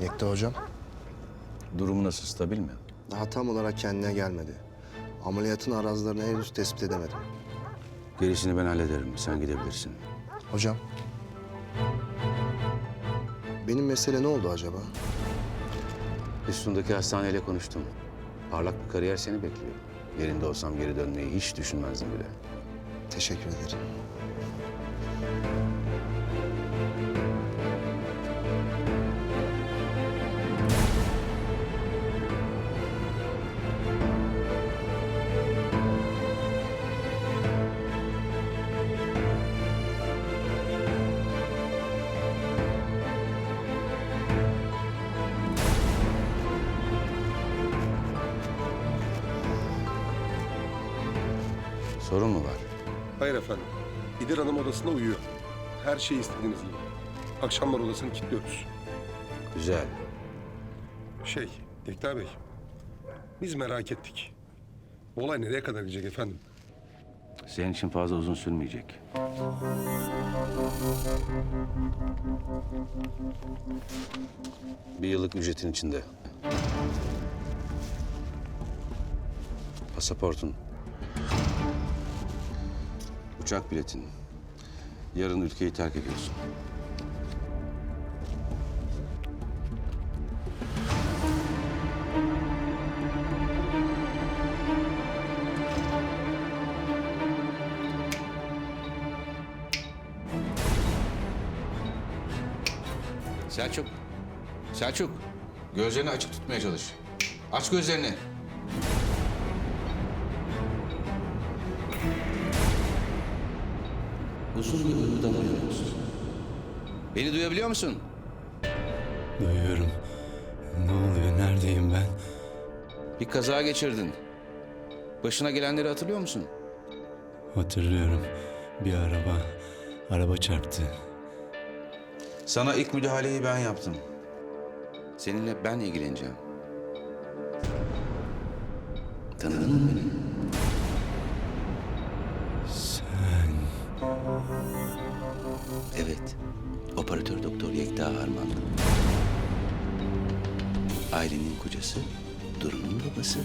Yekta hocam. Durumu nasıl, stabil mi? Daha tam olarak kendine gelmedi. Ameliyatın arazlarını henüz tespit edemedim. Gerisini ben hallederim, sen gidebilirsin. Hocam. Benim mesele ne oldu acaba? Üstündeki hastaneyle konuştum. Parlak bir kariyer seni bekliyor. Yerinde olsam geri dönmeyi hiç düşünmezdim bile. Teşekkür ederim. Sorun mu var? Hayır efendim. İdir Hanım odasında uyuyor. Her şey istediğiniz gibi. Akşamlar odasını kilitliyoruz. Güzel. Şey, Yekta Bey. Biz merak ettik. Bu olay nereye kadar gidecek efendim? Senin için fazla uzun sürmeyecek. Bir yıllık ücretin içinde. Pasaportun. Uçak biletin. Yarın ülkeyi terk ediyorsun. Selçuk. Selçuk. Gözlerini açık tutmaya çalış. Aç gözlerini. Uzun bir uykudan uyanıyorsun. Beni duyabiliyor musun? Duyuyorum. Ne oluyor? Neredeyim ben? Bir kaza geçirdin. Başına gelenleri hatırlıyor musun? Hatırlıyorum. Bir araba, araba çarptı. Sana ilk müdahaleyi ben yaptım. Seninle ben ilgileneceğim. Tanıdın mı beni? Operatör doktor Yekta Harmanlı. Ailenin kocası, Duru'nun babası.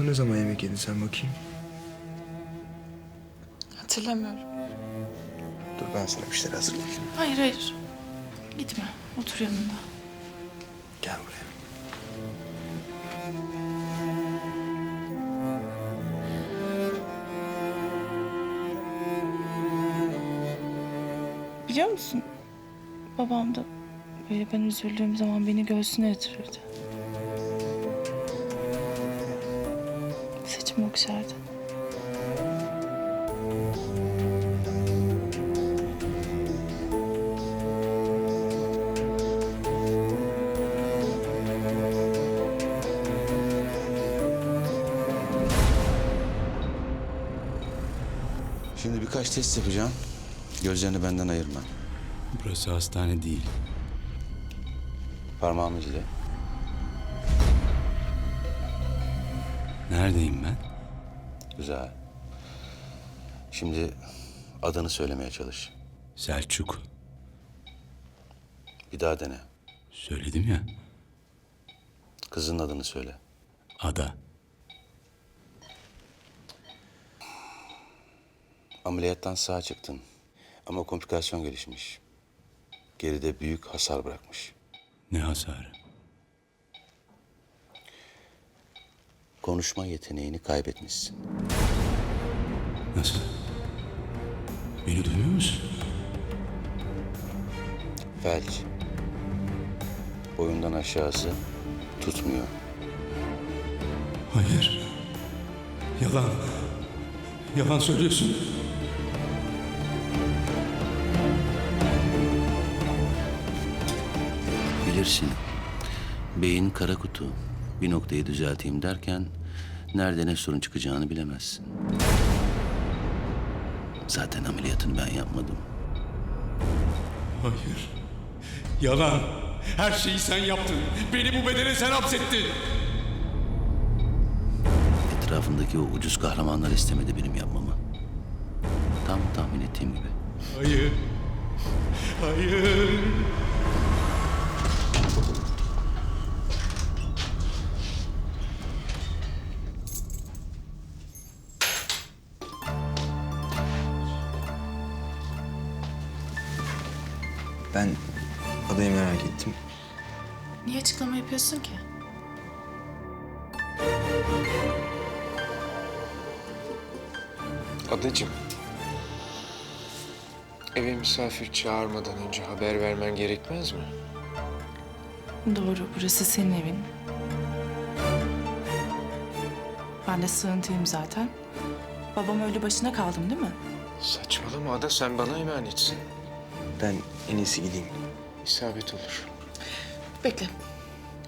Son ne zaman yemek yedin sen bakayım? Hatırlamıyorum. Dur ben sana bir şeyler hazırlayayım. Hayır hayır. Gitme. Otur yanımda. Gel buraya. Biliyor musun? Babam da böyle ben üzüldüğüm zaman beni göğsüne yatırırdı. Saçımı okşardı. Şimdi birkaç test yapacağım. Gözlerini benden ayırma. Burası hastane değil. Parmağımı izle. Neredeyim ben? Güzel. Şimdi adını söylemeye çalış. Selçuk. Bir daha dene. Söyledim ya. Kızın adını söyle. Ada. Ameliyattan sağ çıktın. Ama komplikasyon gelişmiş. Geride büyük hasar bırakmış. Ne hasarı? Konuşma yeteneğini kaybetmişsin. Nasıl? Beni duymuyor musun? Felç. Boyundan aşağısı tutmuyor. Hayır. Yalan. Yalan söylüyorsun. Bilirsin. Beyin kara kutu. Bir noktayı düzelteyim derken nerede ne sorun çıkacağını bilemezsin. Zaten ameliyatını ben yapmadım. Hayır. Yalan. Her şeyi sen yaptın. Beni bu bedene sen hapsettin. Etrafındaki o ucuz kahramanlar istemedi benim yapmamı. Tam tahmin ettiğim gibi. Hayır. Hayır. Ben adayı merak ettim. Niye açıklama yapıyorsun ki? Adacığım. Eve misafir çağırmadan önce haber vermen gerekmez mi? Doğru, burası senin evin. Ben de sığıntıyım zaten. Babam öldü başına kaldım değil mi? Saçmalama Ada sen bana emanetsin. Ben en iyisi gideyim. İsabet olur. Bekle.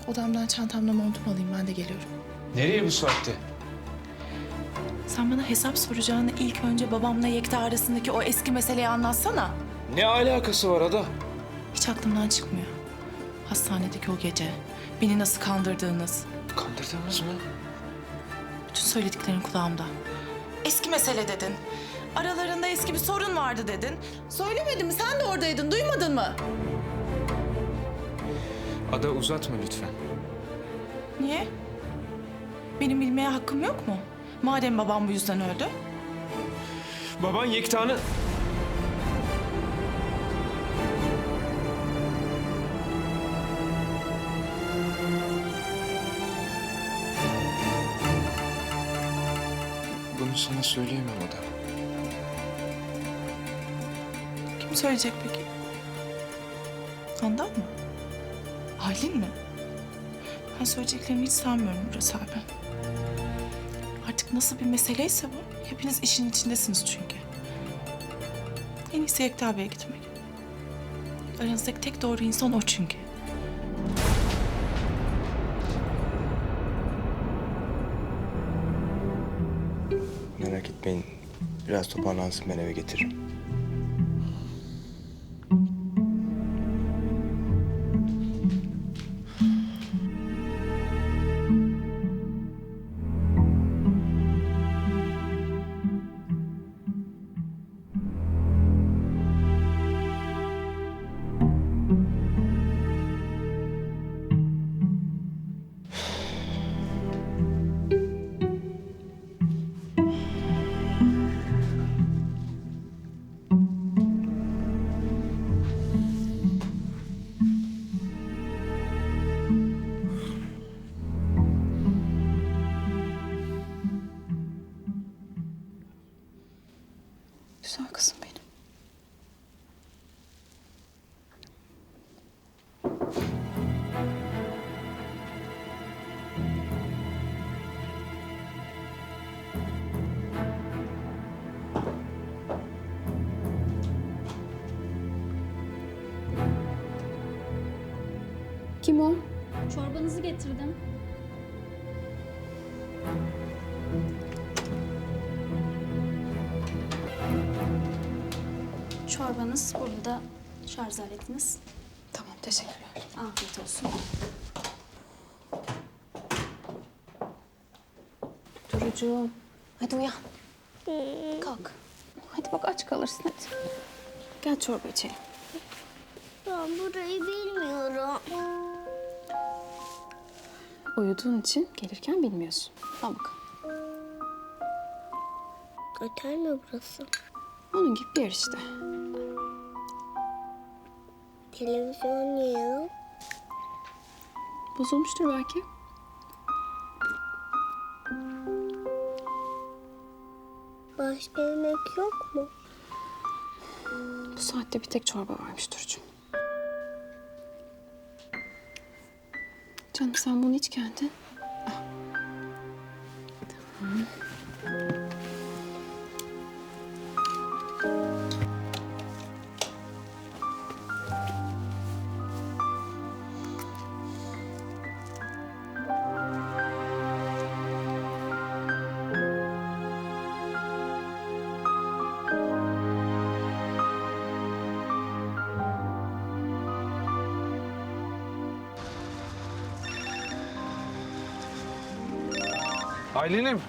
Odamdan çantamla montumu alayım ben de geliyorum. Nereye bu saatte? Sen bana hesap soracağını ilk önce babamla Yekta arasındaki o eski meseleyi anlatsana. Ne alakası var Ada? Hiç aklımdan çıkmıyor. Hastanedeki o gece. Beni nasıl kandırdığınız. Kandırdınız mı? Bütün söylediklerin kulağımda. Eski mesele dedin. Aralarında eski bir sorun vardı dedin. Söylemedim mi? Sen de oradaydın. Duymadın mı? Ada uzatma lütfen. Niye? Benim bilmeye hakkım yok mu? Madem babam bu yüzden öldü. Baban Yekta'nı... Bunu sana söyleyemem Ada. Söyleyecek peki? Handan mı? Aylin mi? Ben söyleyeceklerimi hiç sanmıyorum Murat abi. Artık nasıl bir meseleyse bu, hepiniz işin içindesiniz çünkü. En iyisi Yekta abiye gitmek. Aranızdaki tek doğru insan o çünkü. Merak etmeyin. Biraz toparlansın ben eve getiririm. Güzel kızım benim. Kim o? Çorbanızı getirdim. Çorbanız burada da şarj aletiniz. Tamam, teşekkürler. Afiyet olsun. Durucuğum. Hadi uyan. Kalk. Hadi bak aç kalırsın hadi. Gel çorba içelim. Ben burayı bilmiyorum. Uyuduğun için gelirken bilmiyorsun. Al bakalım. Otel mi burası? Onun gibi bir yer işte. Televizyon yok? Bozulmuştur belki. Başka yemek yok mu? Bu saatte bir tek çorba varmış Duru'cum. Canım sen bunu iç kendin. Aylin'im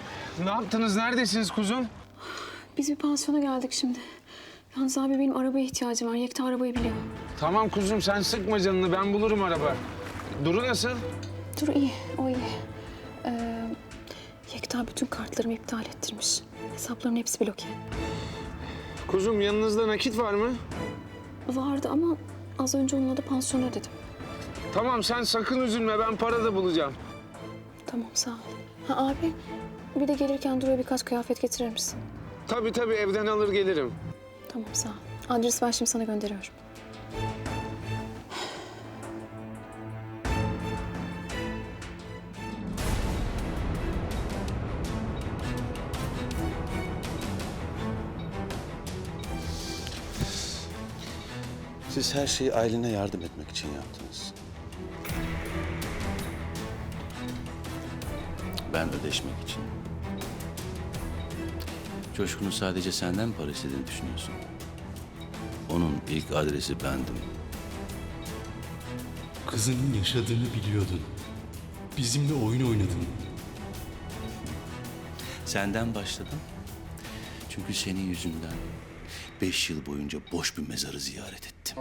ne yaptınız? Neredesiniz kuzum? Biz bir pansiyona geldik şimdi. Yalnız abi benim arabaya ihtiyacım var. Yekta arabayı biliyor. Tamam kuzum sen sıkma canını ben bulurum araba. Duru nasıl? Dur iyi, o iyi. Ee, Yekta bütün kartlarımı iptal ettirmiş. Hesapların hepsi bloke. Kuzum yanınızda nakit var mı? Vardı ama az önce onunla da pansiyon ödedim. Tamam sen sakın üzülme ben para da bulacağım. Tamam sağ ol. Ha abi bir de gelirken Duru'ya birkaç kıyafet getirir misin? Tabii tabii evden alır gelirim. Tamam sağ ol. Adresi ben şimdi sana gönderiyorum. Siz her şeyi Aylin'e yardım etmek için yaptınız. Ben ödeşmek için. Coşkun'un sadece senden para istediğini düşünüyorsun. Onun ilk adresi bendim. Kızının yaşadığını biliyordun. Bizimle oyun oynadın. Senden başladım. Çünkü senin yüzünden beş yıl boyunca boş bir mezarı ziyaret ettim.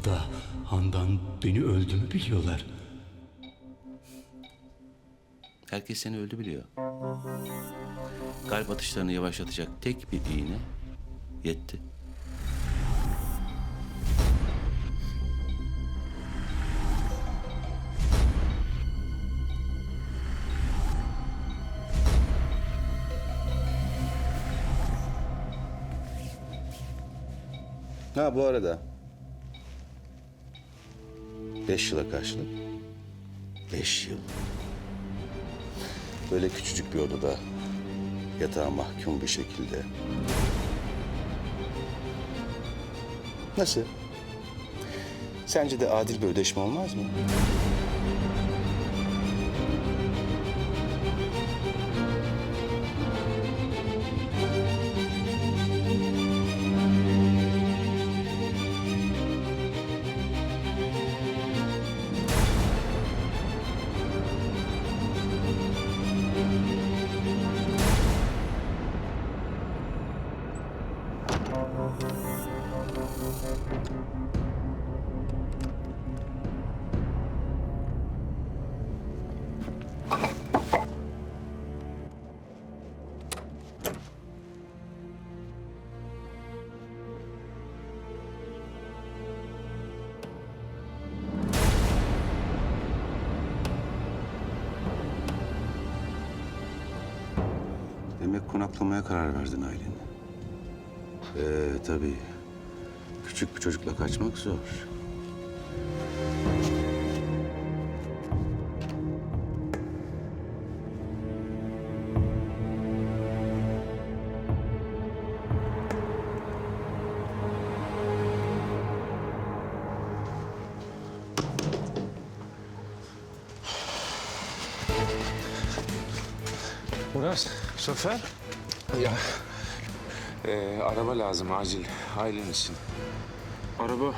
Ada, Handan beni öldüğümü biliyorlar. Herkes seni öldü biliyor. Kalp atışlarını yavaşlatacak tek bir iğne yetti. Ha bu arada beş yıla karşılık beş yıl. Böyle küçücük bir odada yatağa mahkum bir şekilde. Nasıl? Sence de adil bir ödeşme olmaz mı? Demek konaklamaya karar verdin Aylin. Ee, tabii. Küçük bir çocukla kaçmak zor. Sofer. Ya ee, araba lazım acil Aylin için. Araba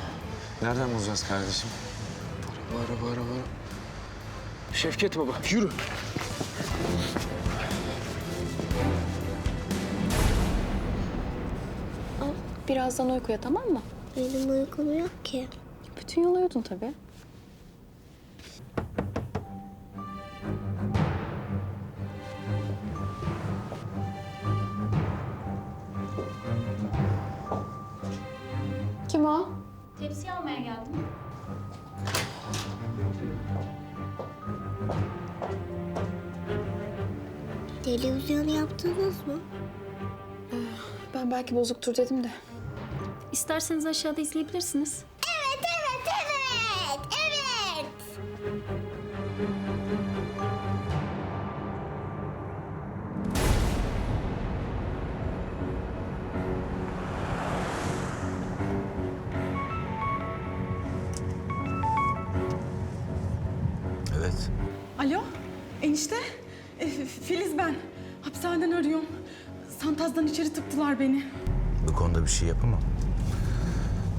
nereden bulacağız kardeşim? Araba, araba, araba. Şevket baba yürü. Al birazdan uykuya tamam mı? Benim uykum yok ki. Bütün yol uyudun tabii. Tepsi almaya geldim. Televizyon yaptınız mı? Ben belki bozuktur dedim de. İsterseniz aşağıda izleyebilirsiniz. Evet. Alo, enişte. E, Filiz ben. Hapishaneden arıyorum. Santaz'dan içeri tıktılar beni. Bu konuda bir şey yapamam.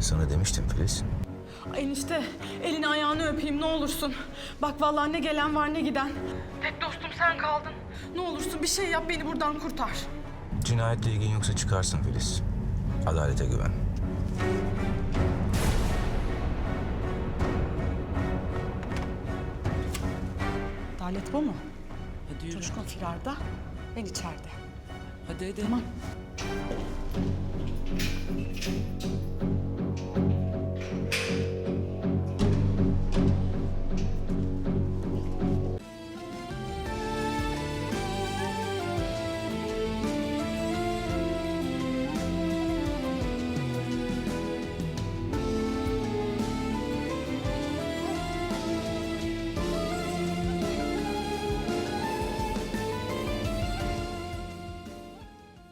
Sana demiştim Filiz. Enişte, elini ayağını öpeyim ne olursun. Bak vallahi ne gelen var ne giden. Tek dostum sen kaldın. Ne olursun bir şey yap beni buradan kurtar. Cinayetle ilgin yoksa çıkarsın Filiz. Adalete güven. Bu mu? Hadi yürü. Coşkun firarda, ben içeride. Hadi hadi. Tamam.